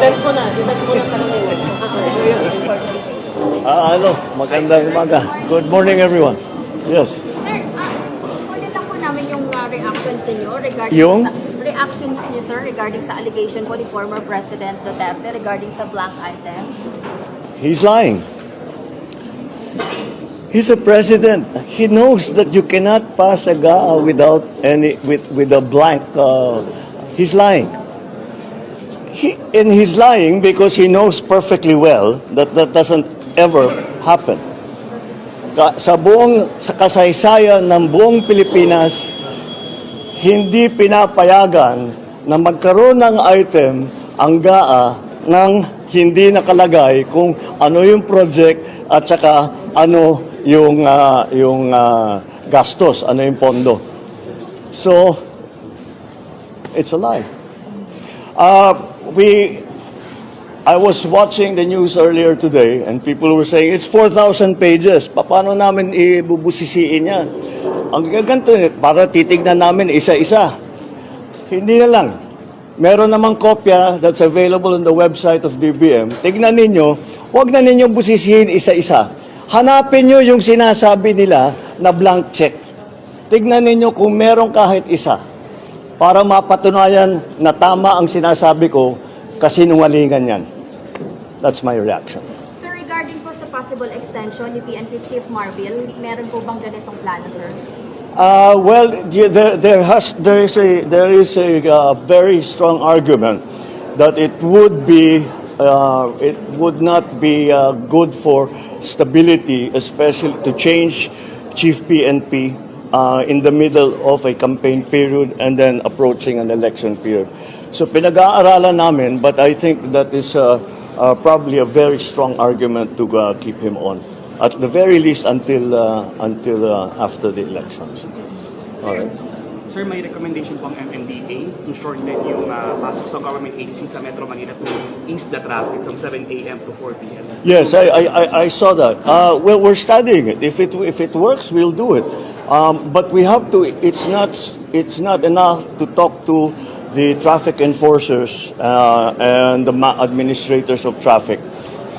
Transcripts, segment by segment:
Event mo na. Event mo na talaga yun. Ah, ano, magandang umaga. Good morning, everyone. Yes. Sir, ah, ulit lang po namin yung ah, reactions niyo regarding Yung? sa reactions niyo sir regarding sa allegation po ni former President Duterte regarding sa blank item. He's lying. He's a president. He knows that you cannot pass a GAA without any with with a blank. Uh, he's lying. He, and he's lying because he knows perfectly well that that doesn't ever happen. Ka, sa buong sa kasaysayan ng buong Pilipinas, hindi pinapayagan na magkaroon ng item ang GAA ng hindi nakalagay kung ano yung project at saka ano yung ah, yung ah, gastos, ano yung pondo. So it's a lie. Uh, we I was watching the news earlier today and people were saying it's 4,000 pages. Pa- Paano namin ibubusisiin yan? Ang eh, para titignan namin isa-isa. Hindi na lang. Meron namang kopya that's available on the website of DBM. Tignan ninyo, huwag na ninyo busisihin isa-isa. Hanapin nyo yung sinasabi nila na blank check. Tignan ninyo kung meron kahit isa para mapatunayan na tama ang sinasabi ko kasi nungalingan yan. That's my reaction. Sir, regarding po sa possible extension ni PNP Chief Marvil, meron po bang ganitong plano sir? Uh, well, there, there has there is a there is a uh, very strong argument that it would be uh, it would not be uh, good for stability, especially to change chief PNP uh, in the middle of a campaign period and then approaching an election period. So pinag-aaralan namin, but I think that is uh, uh, probably a very strong argument to uh, keep him on. At the very least until uh, until uh, after the elections. All right. Sir, may recommendation po ang MMDA to shorten yung uh, pasok sa government agency sa Metro Manila to ease the traffic from 7 a.m. to 4 p.m. Yes, I, I, I- saw that. Uh, well, we're studying it. If it if it works, we'll do it. Um, but we have to. It's not. It's not enough to talk to the traffic enforcers uh, and the administrators of traffic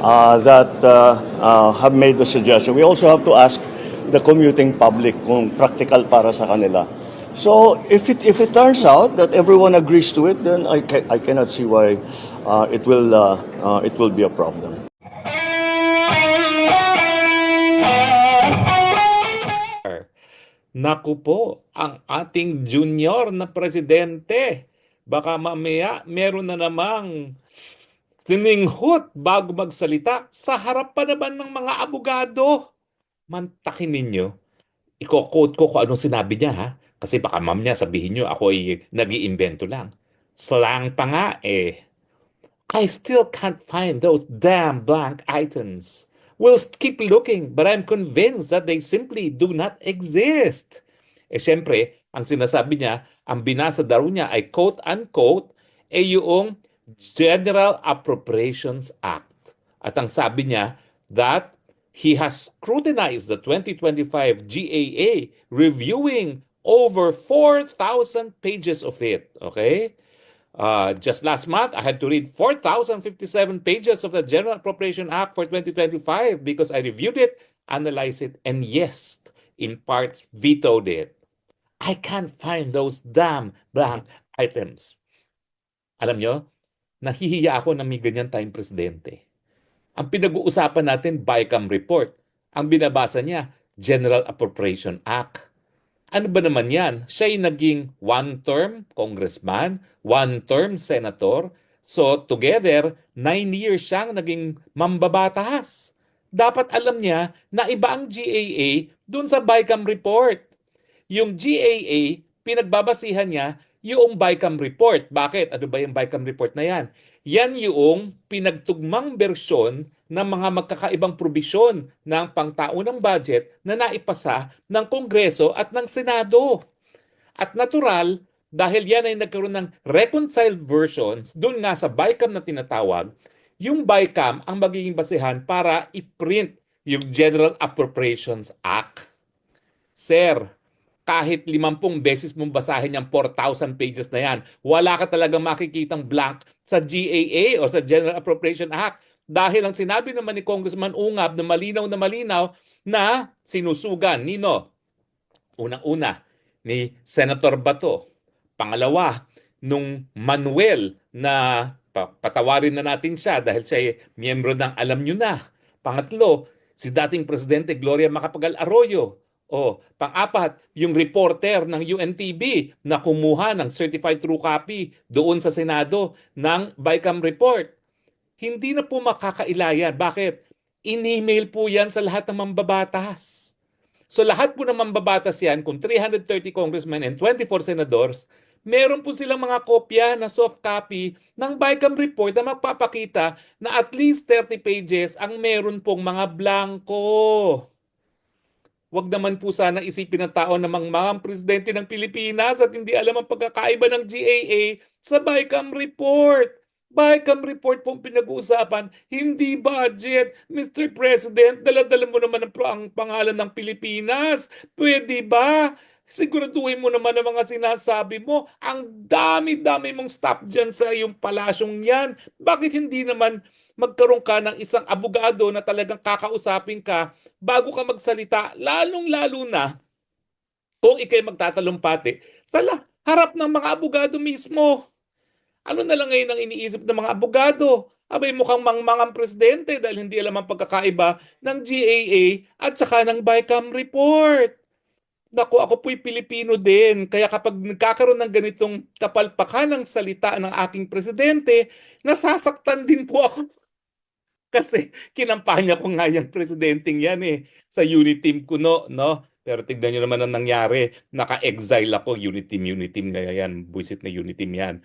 uh, that uh, uh, have made the suggestion. We also have to ask the commuting public kung practical para sa kanila. So if it if it turns out that everyone agrees to it, then I ca- I cannot see why uh, it will uh, uh, it will be a problem. Naku po, ang ating junior na presidente. Baka mamaya meron na namang sininghot bago magsalita sa harap pa naman ng mga abogado. Mantakin ninyo. Iko-quote ko kung anong sinabi niya ha. Kasi baka mamaya sabihin nyo ako ay nag iimbento lang. Slang pa nga eh. I still can't find those damn blank items. We'll keep looking, but I'm convinced that they simply do not exist. Eh syempre, ang sinasabi niya, ang binasa daw niya ay quote-unquote, eh yung General Appropriations Act. At ang sabi niya that he has scrutinized the 2025 GAA, reviewing over 4,000 pages of it. Okay? Uh, just last month, I had to read 4,057 pages of the General Appropriation Act for 2025 because I reviewed it, analyzed it, and yes, in parts vetoed it. I can't find those damn blank items. Alam nyo, nahihiya ako na may ganyan tayong presidente. Ang pinag-uusapan natin, BICAM report. Ang binabasa niya, General Appropriation Act. Ano ba naman yan? Siya'y naging one-term congressman, one-term senator. So together, nine years siyang naging mambabatas. Dapat alam niya na iba ang GAA dun sa BICAM report. Yung GAA, pinagbabasihan niya yung BICAM report. Bakit? Ano ba yung BICAM report na yan? Yan yung pinagtugmang bersyon ng mga magkakaibang probisyon ng pangtaunang budget na naipasa ng Kongreso at ng Senado. At natural, dahil yan ay nagkaroon ng reconciled versions, doon nga sa BICAM na tinatawag, yung BICAM ang magiging basehan para i-print yung General Appropriations Act. Sir, kahit limampung beses mong basahin yung 4,000 pages na yan, wala ka talagang makikitang blank sa GAA o sa General Appropriation Act dahil ang sinabi naman ni Congressman Ungab na malinaw na malinaw na sinusugan nino unang-una ni Senator Bato. Pangalawa nung Manuel na pa- patawarin na natin siya dahil siya ay miyembro ng alam nyo na. Pangatlo si dating presidente Gloria Macapagal Arroyo. O pang-apat yung reporter ng UNTV na kumuha ng certified true copy doon sa Senado ng BICAM report hindi na po makakailayan. Bakit? In-email po yan sa lahat ng mambabatas. So lahat po ng mambabatas yan, kung 330 congressmen and 24 senadors, meron po silang mga kopya na soft copy ng BICAM report na magpapakita na at least 30 pages ang meron pong mga blanco. Huwag naman po sana isipin ng tao na mga presidente ng Pilipinas at hindi alam ang pagkakaiba ng GAA sa BICAM report. BICAM report pong pinag-uusapan, hindi budget. Mr. President, daladala mo naman ang, ang pangalan ng Pilipinas. Pwede ba? Siguraduhin mo naman ang mga sinasabi mo. Ang dami-dami mong staff dyan sa iyong palasyong yan. Bakit hindi naman magkaroon ka ng isang abogado na talagang kakausapin ka bago ka magsalita, lalong-lalo na kung ikay magtatalumpati sa harap ng mga abogado mismo. Ano na lang ngayon ang iniisip ng mga abogado? Abay mukhang mangmangang presidente dahil hindi alam ang pagkakaiba ng GAA at saka ng BICAM report. Naku, ako po'y Pilipino din. Kaya kapag nagkakaroon ng ganitong kapalpakan ng salita ng aking presidente, nasasaktan din po ako. Kasi kinampanya ko nga yung presidenteng yan eh. Sa unit team ko no, no? Pero tignan nyo naman ang nangyari. Naka-exile ako. Unit team, unit team nga yan. Buisit na unit team yan.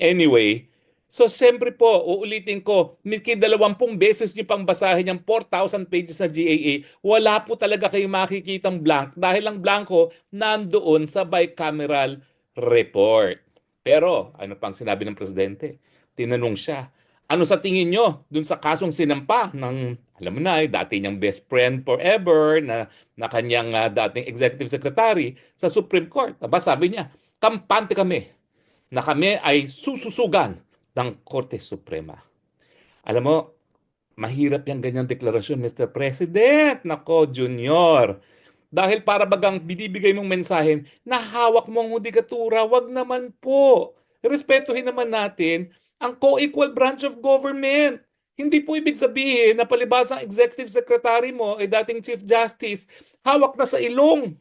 Anyway, so siyempre po, uulitin ko, miki dalawampung beses nyo pang basahin yung 4,000 pages na GAA, wala po talaga kayong makikitang blank dahil ang blanco nandoon sa bicameral report. Pero, ano pang sinabi ng presidente? Tinanong siya, ano sa tingin nyo dun sa kasong sinampa ng, alam mo na, eh, dati niyang best friend forever na, na kanyang ah, dating executive secretary sa Supreme Court. Aba, sabi niya, kampante kami na kami ay sususugan ng Korte Suprema. Alam mo, mahirap yung ganyang deklarasyon, Mr. President. Nako, Junior. Dahil para bagang binibigay mong mensahe na hawak mo ang hudikatura, wag naman po. Respetuhin naman natin ang co-equal branch of government. Hindi po ibig sabihin na palibas ang executive secretary mo ay dating chief justice, hawak na sa ilong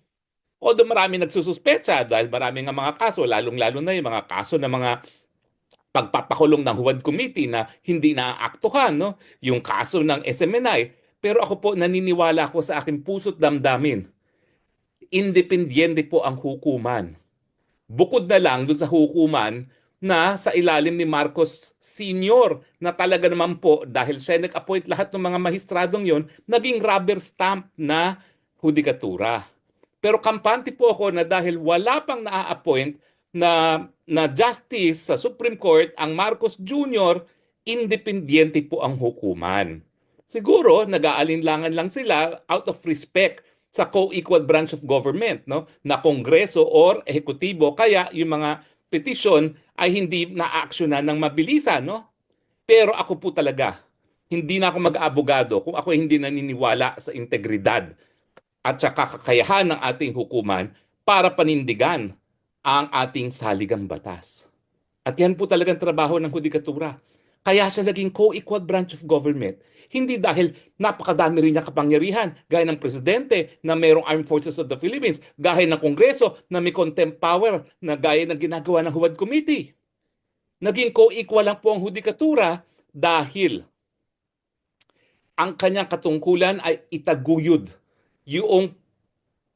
Although marami nagsususpecha dahil marami nga mga kaso, lalong-lalo na yung mga kaso ng mga pagpapakulong ng Huwad Committee na hindi naaaktuhan, no? yung kaso ng SMNI. Pero ako po naniniwala ako sa aking puso't damdamin. Independyente po ang hukuman. Bukod na lang dun sa hukuman na sa ilalim ni Marcos Sr. na talaga naman po dahil siya nag-appoint lahat ng mga mahistradong yon naging rubber stamp na hudikatura. Pero kampante po ako na dahil wala pang naa-appoint na, na justice sa Supreme Court, ang Marcos Jr., independyente po ang hukuman. Siguro, nag-aalinlangan lang sila out of respect sa co-equal branch of government, no? na kongreso or ehekutibo, kaya yung mga petition ay hindi na-actionan ng mabilisan. No? Pero ako po talaga, hindi na ako mag-abogado kung ako hindi naniniwala sa integridad at sa kakayahan ng ating hukuman para panindigan ang ating saligang batas. At yan po talagang trabaho ng hudikatura. Kaya siya naging co-equal branch of government. Hindi dahil napakadami rin niya kapangyarihan, gaya ng presidente na mayroong Armed Forces of the Philippines, gaya ng Kongreso na may contempt power na gaya ng ginagawa ng Huwad Committee. Naging co-equal lang po ang hudikatura dahil ang kanyang katungkulan ay itaguyod yung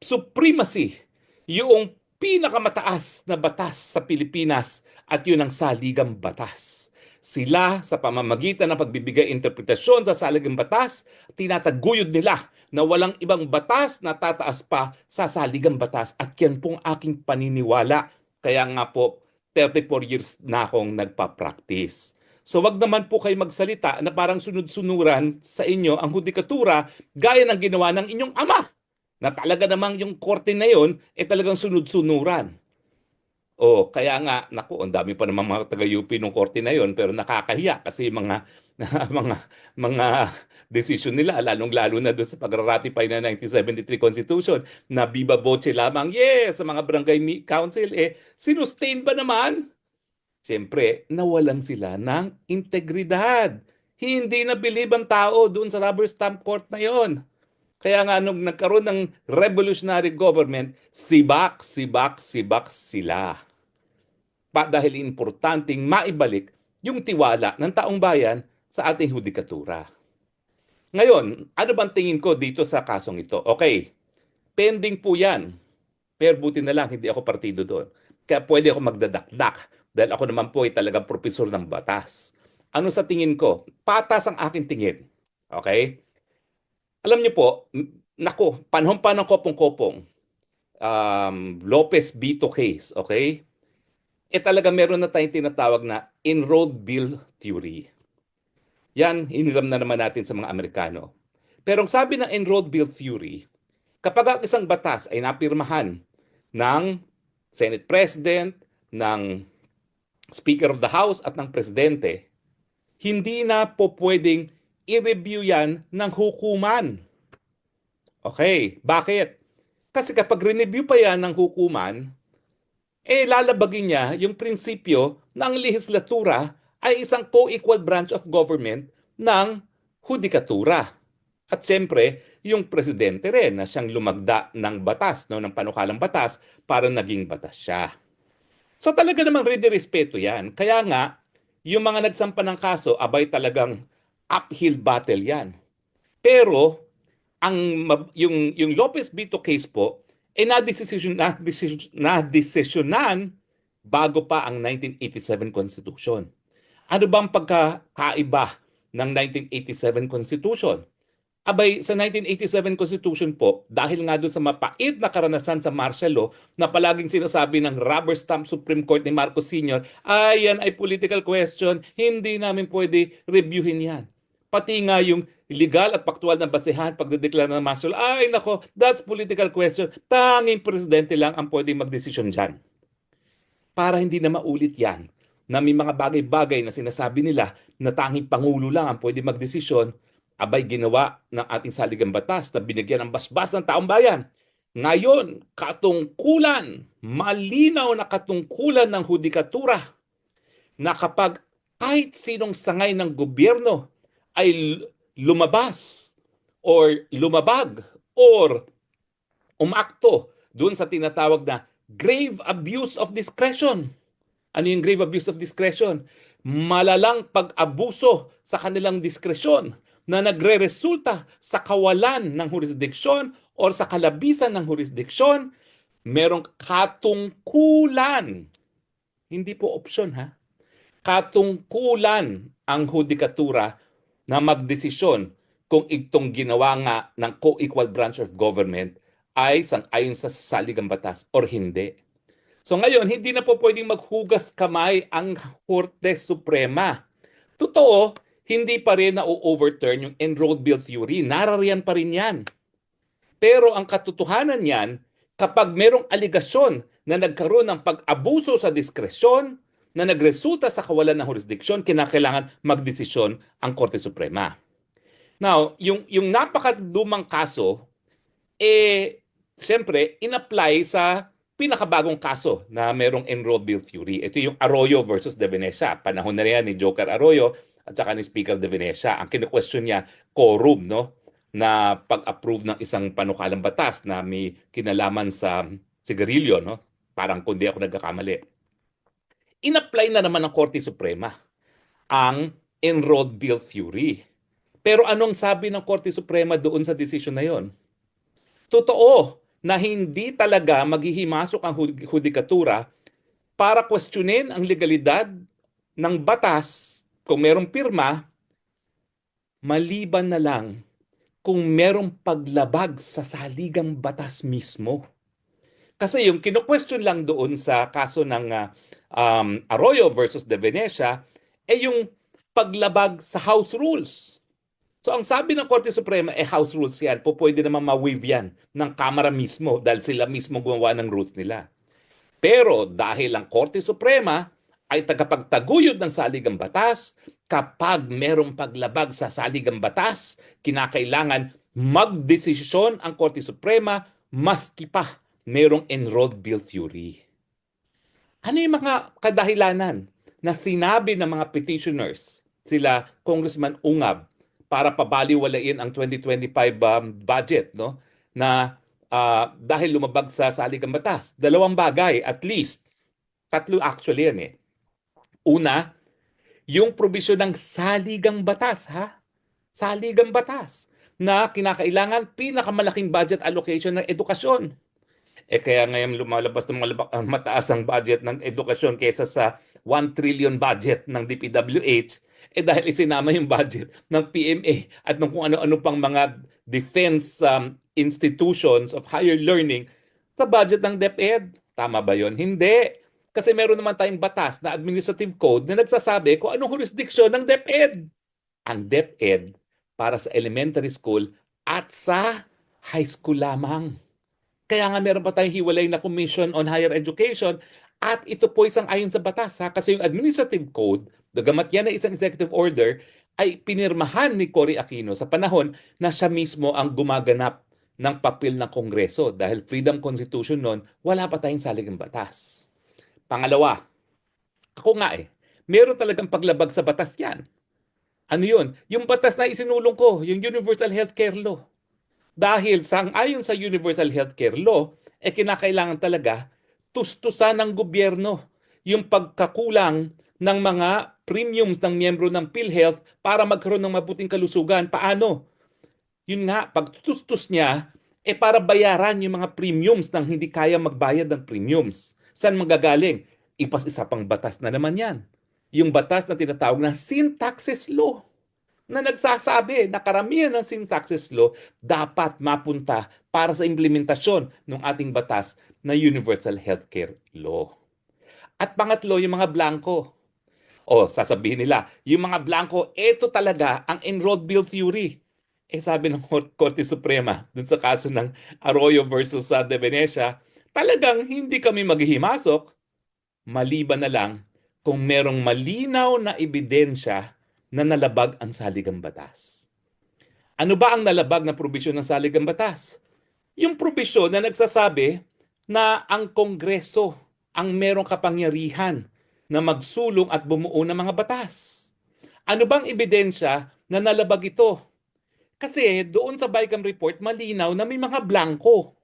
supremacy, yung pinakamataas na batas sa Pilipinas at yun ang saligang batas. Sila sa pamamagitan ng pagbibigay interpretasyon sa saligang batas, tinataguyod nila na walang ibang batas na tataas pa sa saligang batas at yan pong aking paniniwala. Kaya nga po, 34 years na akong nagpa-practice. So wag naman po kayo magsalita na parang sunod-sunuran sa inyo ang hudikatura gaya ng ginawa ng inyong ama na talaga namang yung korte na yon eh talagang sunod-sunuran. Oh, kaya nga, naku, ang dami pa namang mga taga-UP nung korte na yon, pero nakakahiya kasi mga mga mga decision nila, lalong-lalo na doon sa pag-ratify na 1973 Constitution, na viva voce lamang, yes, sa mga barangay council, eh, sinustain ba naman? Siyempre, nawalan sila ng integridad. Hindi na believe ang tao doon sa rubber stamp court na yon. Kaya nga nung nagkaroon ng revolutionary government, sibak, sibak, sibak sila. Pa dahil importanteng maibalik yung tiwala ng taong bayan sa ating hudikatura. Ngayon, ano bang tingin ko dito sa kasong ito? Okay, pending po yan. Pero buti na lang, hindi ako partido doon. Kaya pwede ako magdadakdak dahil ako naman po ay talagang profesor ng batas. Ano sa tingin ko? Patas ang aking tingin. Okay? Alam niyo po, nako, panahon pa ng kopong-kopong, um, Lopez Bito case, okay? Eh talaga meron na tayong tinatawag na enrolled bill theory. Yan, iniram na naman natin sa mga Amerikano. Pero ang sabi ng enrolled bill theory, kapag ang isang batas ay napirmahan ng Senate President, ng Speaker of the House at ng Presidente, hindi na po pwedeng i-review yan ng hukuman. Okay, bakit? Kasi kapag rineview pa yan ng hukuman, eh lalabagin niya yung prinsipyo na ang lehislatura ay isang co-equal branch of government ng hudikatura. At siyempre, yung presidente rin na siyang lumagda ng batas, no, ng panukalang batas para naging batas siya. So talaga namang respeto yan. Kaya nga, yung mga nagsampa ng kaso, abay talagang uphill battle yan. Pero, ang yung, yung Lopez Bito case po, eh na-decision, na-decision, na-decisionan bago pa ang 1987 Constitution. Ano bang pagkakaiba ng 1987 Constitution? Abay, sa 1987 Constitution po, dahil nga doon sa mapait na karanasan sa martial law na palaging sinasabi ng rubber stamp Supreme Court ni Marcos Sr., ay yan ay political question, hindi namin pwede reviewin yan. Pati nga yung legal at paktual na basehan pagdedeklara ng martial law, ay nako, that's political question. Tanging presidente lang ang pwede magdesisyon dyan. Para hindi na maulit yan, na may mga bagay-bagay na sinasabi nila na tanging Pangulo lang ang pwede magdesisyon, abay ginawa ng ating saligang batas na binigyan ng basbas ng taong bayan. Ngayon, katungkulan, malinaw na katungkulan ng hudikatura na kapag kahit sinong sangay ng gobyerno ay lumabas or lumabag or umakto doon sa tinatawag na grave abuse of discretion. Ano yung grave abuse of discretion? Malalang pag-abuso sa kanilang diskresyon na nagre-resulta sa kawalan ng jurisdiksyon or sa kalabisan ng jurisdiksyon, merong katungkulan. Hindi po option ha. Katungkulan ang hudikatura na magdesisyon kung itong ginawa nga ng co-equal branch of government ay sang-ayon sa saligang batas or hindi. So ngayon, hindi na po pwedeng maghugas kamay ang Korte Suprema. Totoo, hindi pa rin na-overturn yung enrolled bill theory. Narariyan pa rin yan. Pero ang katotohanan niyan, kapag merong aligasyon na nagkaroon ng pag-abuso sa diskresyon na nagresulta sa kawalan ng jurisdiksyon, kinakailangan magdesisyon ang Korte Suprema. Now, yung, yung napakadumang kaso, eh, siyempre, in-apply sa pinakabagong kaso na merong enrolled bill theory. Ito yung Arroyo versus De Venecia. Panahon na yan ni Joker Arroyo at saka ni Speaker De Venecia. Ang kine-question niya, quorum, no? na pag-approve ng isang panukalang batas na may kinalaman sa sigarilyo, no? Parang kundi ako nagkakamali. In-apply na naman ng Korte Suprema ang enrolled bill theory. Pero anong sabi ng Korte Suprema doon sa decision na yon? Totoo na hindi talaga maghihimasok ang hud- hudikatura para questionin ang legalidad ng batas kung merong pirma maliban na lang kung merong paglabag sa saligang batas mismo. Kasi yung kino-question lang doon sa kaso ng ah, um, Arroyo versus De Venecia ay yung paglabag sa House rules. So ang sabi ng Korte Suprema, eh House rules yan, po pwede naman ma-waive yan ng Kamara mismo dahil sila mismo gumawa ng rules nila. Pero dahil ang Korte Suprema ay tagapagtaguyod ng saligang batas, kapag merong paglabag sa saligang batas, kinakailangan magdesisyon ang Korte Suprema maski pa merong enrolled bill theory. Ano yung mga kadahilanan na sinabi ng mga petitioners, sila Congressman Ungab, para pabaliwalain ang 2025 um, budget, no? Na ah, dahil lumabag sa saligang batas. Dalawang bagay, at least. Tatlo actually yan eh. Una, yung provision ng saligang batas, ha? Saligang batas na kinakailangan pinakamalaking budget allocation ng edukasyon. Eh kaya ngayon lumalabas ng ang mataas ang budget ng edukasyon kaysa sa 1 trillion budget ng DPWH, eh dahil isinama yung budget ng PMA at ng kung ano-ano pang mga defense um, institutions of higher learning sa budget ng DepEd. Tama ba yon? Hindi. Kasi meron naman tayong batas na administrative code na nagsasabi kung anong jurisdiction ng DepEd. Ang DepEd para sa elementary school at sa high school lamang. Kaya nga meron pa tayong hiwalay na Commission on Higher Education at ito po isang ayon sa batas ha? kasi yung administrative code, bagamat yan ay isang executive order, ay pinirmahan ni Cory Aquino sa panahon na siya mismo ang gumaganap ng papel ng Kongreso dahil Freedom Constitution noon, wala pa tayong saligang batas. Pangalawa, ako nga eh, meron talagang paglabag sa batas yan. Ano yun? Yung batas na isinulong ko, yung Universal Healthcare Law. Dahil sang ayon sa Universal Healthcare Law, eh kinakailangan talaga tustusan ng gobyerno yung pagkakulang ng mga premiums ng miyembro ng PhilHealth para magkaroon ng mabuting kalusugan. Paano? Yun nga, pag tustus niya, eh para bayaran yung mga premiums nang hindi kaya magbayad ng premiums. Saan magagaling? Ipas isa pang batas na naman yan. Yung batas na tinatawag na sin taxes law na nagsasabi na karamihan ng sin taxes law dapat mapunta para sa implementasyon ng ating batas na Universal Healthcare Law. At pangatlo, yung mga blanco. O, sasabihin nila, yung mga blanco, ito talaga ang enrolled bill theory. Eh sabi ng Kor- Korte Suprema dun sa kaso ng Arroyo versus sa De Venecia, talagang hindi kami maghihimasok maliban na lang kung merong malinaw na ebidensya na nalabag ang saligang batas. Ano ba ang nalabag na probisyon ng saligang batas? Yung probisyon na nagsasabi na ang Kongreso ang merong kapangyarihan na magsulong at bumuo ng mga batas. Ano bang ebidensya na nalabag ito? Kasi doon sa BICAM report, malinaw na may mga blanco.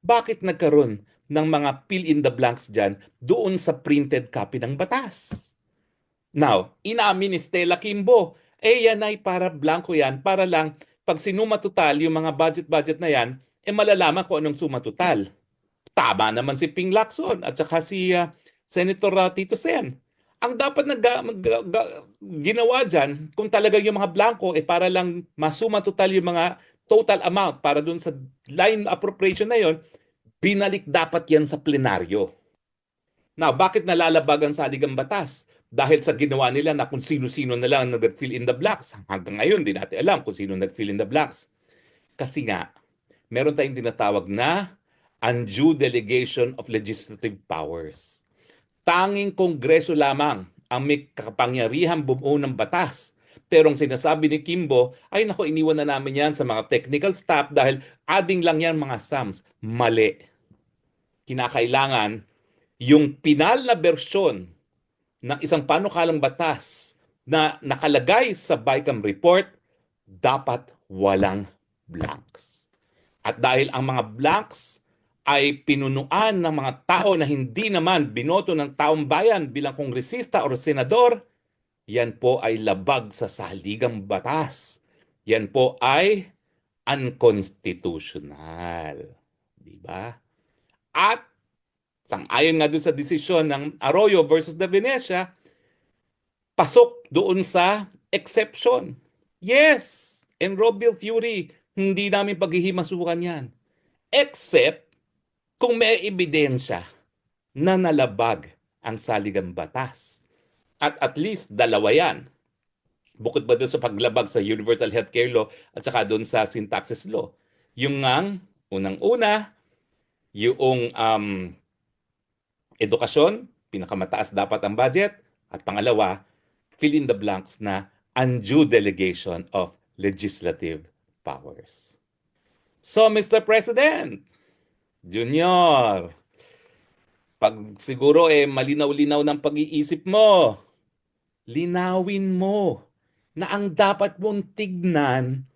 Bakit nagkaroon ng mga fill in the blanks dyan doon sa printed copy ng batas? Now, inamin ni Stella Kimbo, eh yan ay para blanco yan, para lang pag sinuma total yung mga budget-budget na yan, eh malalaman kung anong suma total. Tama naman si Ping Lacson at saka si ah, Senator ah, Tito Sen. Ang dapat na ga- mag- ga- ginawa dyan, kung talagang yung mga blanco, eh para lang masuma total yung mga total amount para dun sa line appropriation na yon, binalik dapat yan sa plenaryo. Now, bakit nalalabag ang saligang batas? Dahil sa ginawa nila na kung sino-sino na lang nag-fill in the blanks. Hanggang ngayon, di natin alam kung sino nag-fill in the blanks. Kasi nga, meron tayong tinatawag na undue delegation of legislative powers. Tanging kongreso lamang ang may kapangyarihan bumuo ng batas. Pero ang sinasabi ni Kimbo, ay nako, iniwan na namin yan sa mga technical staff dahil adding lang yan mga sums. Mali. Kinakailangan yung pinal na bersyon ng isang panukalang batas na nakalagay sa BICAM report, dapat walang blanks. At dahil ang mga blanks ay pinunuan ng mga tao na hindi naman binoto ng taong bayan bilang kongresista o senador, yan po ay labag sa saligang batas. Yan po ay unconstitutional. Di ba? At Sang-ayon nga dun sa desisyon ng Arroyo versus De Venecia, pasok doon sa exception. Yes, enrolled bill theory, hindi namin paghihimasukan yan. Except kung may ebidensya na nalabag ang saligang batas. At at least dalawa yan. Bukod ba doon sa paglabag sa Universal Healthcare Law at saka doon sa Syntaxis Law. Yung ngang, unang-una, yung um, edukasyon, pinakamataas dapat ang budget. At pangalawa, fill in the blanks na undue delegation of legislative powers. So, Mr. President, Junior, pag siguro eh malinaw-linaw ng pag-iisip mo, linawin mo na ang dapat mong tignan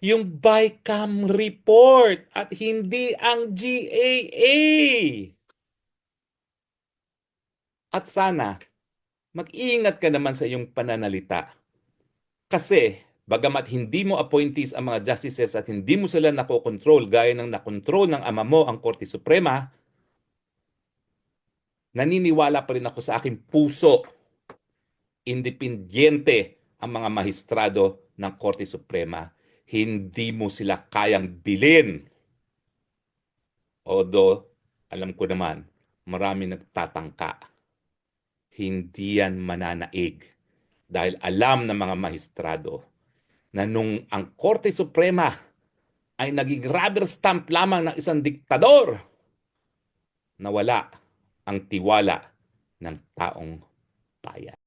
yung BICAM report at hindi ang GAA. At sana, mag-ingat ka naman sa iyong pananalita. Kasi, bagamat hindi mo appointees ang mga justices at hindi mo sila nakokontrol gaya ng nakontrol ng ama mo ang Korte Suprema, naniniwala pa rin ako sa aking puso, independyente ang mga mahistrado ng Korte Suprema. Hindi mo sila kayang bilin. Although, alam ko naman, marami nagtatangka. Hindi yan mananaig. Dahil alam ng mga mahistrado na nung ang Korte Suprema ay naging rubber stamp lamang ng isang diktador, nawala ang tiwala ng taong bayan.